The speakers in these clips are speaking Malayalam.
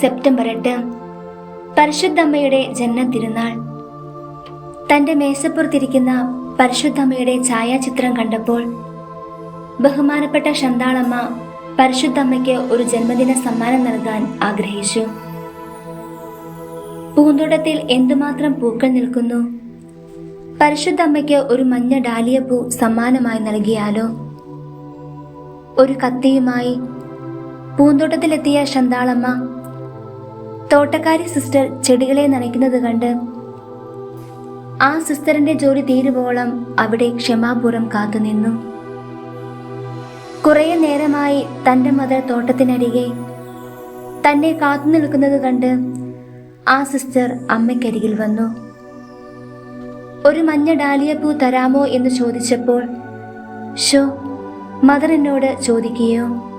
സെപ്റ്റംബർ എട്ട് പരിശുദ്ധമ്മയുടെ ജന്മ തിരുനാൾ തന്റെ മേശപ്പുറത്തിരിക്കുന്ന പരിശുദ്ധമ്മയുടെ ഛായാചിത്രം കണ്ടപ്പോൾ ബഹുമാനപ്പെട്ട ശന്താളമ്മ പരിശുദ്ധമ്മയ്ക്ക് ഒരു ജന്മദിന സമ്മാനം നൽകാൻ ആഗ്രഹിച്ചു. പൂന്തോട്ടത്തിൽ എന്തുമാത്രം പൂക്കൾ നിൽക്കുന്നു? പരിശുദ്ധമ്മയ്ക്ക് ഒരു മഞ്ഞ ഡാലിയ പൂ സമ്മാനമായി നൽകിയാലോ? ഒരു കത്തിയുമായി പൂന്തോട്ടത്തിലെത്തിയ ശന്താളമ്മ. തോട്ടക്കാരി സിസ്റ്റർ ചെടികളെ നനയ്ക്കുന്നത് കണ്ട് ആ സിസ്റ്ററിന്റെ ജോലി തീരുവോളം അവിടെ ക്ഷമാപൂർവം കാത്തുനിന്നു കുറേ നേരമായി തന്റെ മദർ തോട്ടത്തിനരികെ തന്നെ കാത്തു നിൽക്കുന്നത് കണ്ട് ആ സിസ്റ്റർ അമ്മയ്ക്കരികിൽ വന്നു. ഒരു മഞ്ഞ ഡാലിയപ്പൂ തരാമോ എന്ന് ചോദിച്ചപ്പോൾ ഷോ മദർ എന്നോട് ചോദിക്കുകയോ?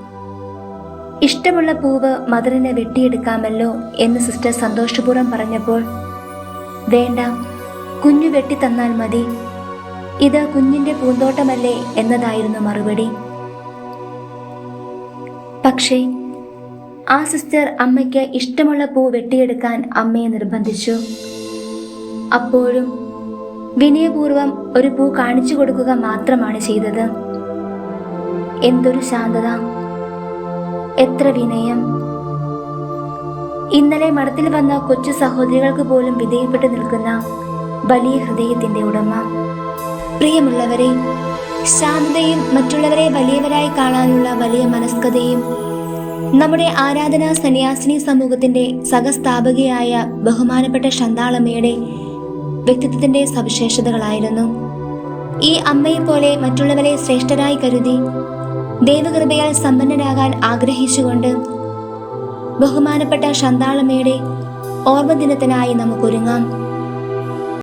ഇഷ്ടമുള്ള പൂവ് മദറിനെ വെട്ടിയെടുക്കാമല്ലോ എന്ന് സിസ്റ്റർ സന്തോഷപൂർവം പറഞ്ഞപ്പോൾ വേണ്ട കുഞ്ഞു വെട്ടി തന്നാൽ മതി. ഇത് കുഞ്ഞിന്റെ പൂന്തോട്ടമല്ലേ എന്നതായിരുന്നു മറുപടി. പക്ഷേ ആ സിസ്റ്റർ അമ്മയ്ക്ക് ഇഷ്ടമുള്ള പൂ വെട്ടിയെടുക്കാൻ അമ്മയെ നിർബന്ധിച്ചു. അപ്പോഴും വിനയപൂർവം ഒരു പൂ കാണിച്ചു കൊടുക്കുക മാത്രമാണ് ചെയ്തത്. എന്തൊരു ശാന്തത. എത്ര വിനയം. ഇന്നലെ മഠത്തിൽ വന്ന കൊച്ചു സഹോദരികൾക്ക് പോലും വിധേയപ്പെട്ടു നിൽക്കുന്ന വലിയ ഹൃദയത്തിന്റെ ഉടമ. പ്രിയമുള്ളവരെ ശാന്തതയും മറ്റുള്ളവരെ വലിയവരായി കാണാനുള്ള വലിയ മനസ്കതയും നമ്മുടെ ആരാധനാ സന്യാസിനി സമൂഹത്തിന്റെ സഹസ്ഥാപകയായ ബഹുമാനപ്പെട്ട ശന്താളമ്മയുടെ വ്യക്തിത്വത്തിന്റെ സവിശേഷതകളായിരുന്നു. ഈ അമ്മയെപ്പോലെ മറ്റുള്ളവരെ ശ്രേഷ്ഠരായി കരുതി ദൈവകൃപയാൽ സമ്പന്നരാകാൻ ആഗ്രഹിച്ചുകൊണ്ട് ബഹുമാനപ്പെട്ട ശന്താളമ്മയുടെ ഓർമ്മദിനത്തിനായി നമുക്കൊരുങ്ങാം.